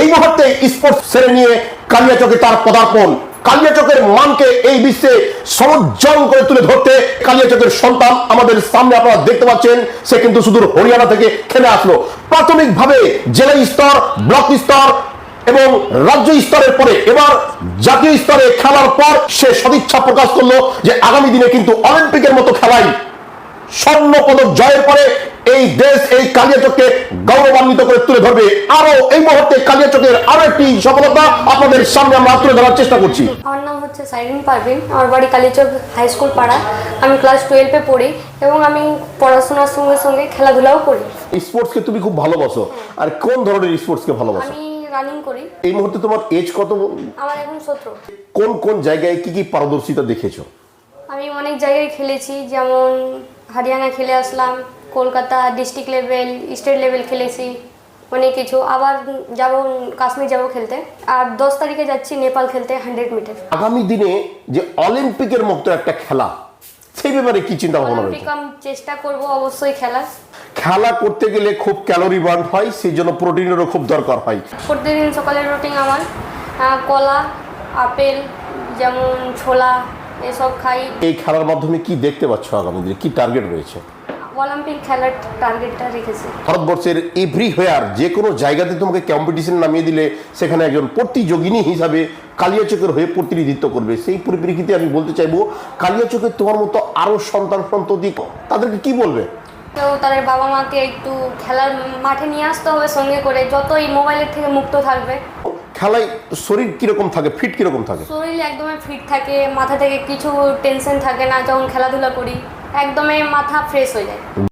এই মুহূর্তে স্পোর্টস ছেড়ে নিয়ে কালিয়াচকে তার পদার্পণ। কালিয়াচকের মানকে এই বিশ্বে সমুজ্জ্বল করে তুলে ধরতে কালিয়াচকের সন্তান আমাদের সামনে আপনারা দেখতে পাচ্ছেন, সে কিন্তু সুদূর হরিয়ানা থেকে খেলে আসলো। প্রাথমিকভাবে জেলা স্তর, ব্লক স্তর এবং রাজ্য স্তরের পরে এবার জাতীয় স্তরে খেলার পর সে সদিচ্ছা প্রকাশ করল যে আগামী দিনে কিন্তু অলিম্পিকের মতো খেলাই স্বর্ণ পদক জয়ের পরে এই দেশ, এই কালিয়াচককে গৌরবান্বিত করে তুলে ধরবে আরও এই মুহূর্তে কালিয়াচকের আরও একটি সফলতা আপনাদের সামনে আমরা তুলে ধরার চেষ্টা করছি। আমার নাম হচ্ছে সাইরিন পারভিন। আমার বাড়ি কালীচক হাই স্কুল পাড়া। আমি ক্লাস টুয়েলভে পড়ি এবং আমি পড়াশোনার সঙ্গে সঙ্গে খেলাধুলাও করি। স্পোর্টসকে তুমি খুব ভালোবাসো। আর কোন ধরনের স্পোর্টসকে ভালোবাসো? আমি রানিং করি। এই মুহূর্তে তোমার এজ কত? আমার এখন সতেরো। কোন কোন জায়গায় কি কি পারদর্শিতা দেখেছ? আমি অনেক জায়গায় খেলেছি যেমন হরিয়ানা খেলে আসলাম Kolkata district level state level খেলেছি অনেক কিছু। আবার যাব কাশ্মীর যাব খেলতে। আর দশ তারিখে যাচ্ছি নেপাল খেলতে হান্ড্রেড মিটার আগামী দিনে যে অলিম্পিকের মতো একটা খেলা সেই ব্যাপারে কি চিন্তা ভাবনা রয়েছে? চেষ্টা করব অবশ্যই খেলার খেলা করতে গেলে খুব ক্যালোরি বার্ন হয় সেই জন্য প্রোটিনেরও খুব দরকার হয়। প্রতিদিন সকালের রুটিন আমার। কলা আপেল যেমন ছোলা এসব খাই। এই খেলার মাধ্যমে কি দেখতে পাচ্ছ আগামী দিনে? কি টার্গেট রয়েছে? অলিম্পিক খেলার টার্গেটটা রেখেছি। ভারতবর্ষের এভরিহোয়ার যে কোনো জায়গাতে তোমাকে কম্পিটিশন নামিয়ে দিলে সেখানে একজন প্রতিযোগিনী হিসাবে কালিয়াচকের হয়ে প্রতিনিধিত্ব করবে। সেই পরিপ্রেক্ষিতে আমি বলতে চাইব কালিয়াচকের তোমার মতো আরও সন্তান সন্ততি তাদেরকে কি বলবে? তো তাদের বাবা মাকে একটু খেলার মাঠে নিয়ে আসতে হবে সঙ্গে করে যতই মোবাইলের থেকে মুক্ত থাকবে। খেলায় শরীর কীরকম থাকে ফিট কীরকম থাকে? শরীর একদমই ফিট থাকে, মাথা থেকে কিছু টেনশন থাকে না, যখন খেলাধুলা করি, একদমই মাথা ফ্রেশ হয়ে যায়।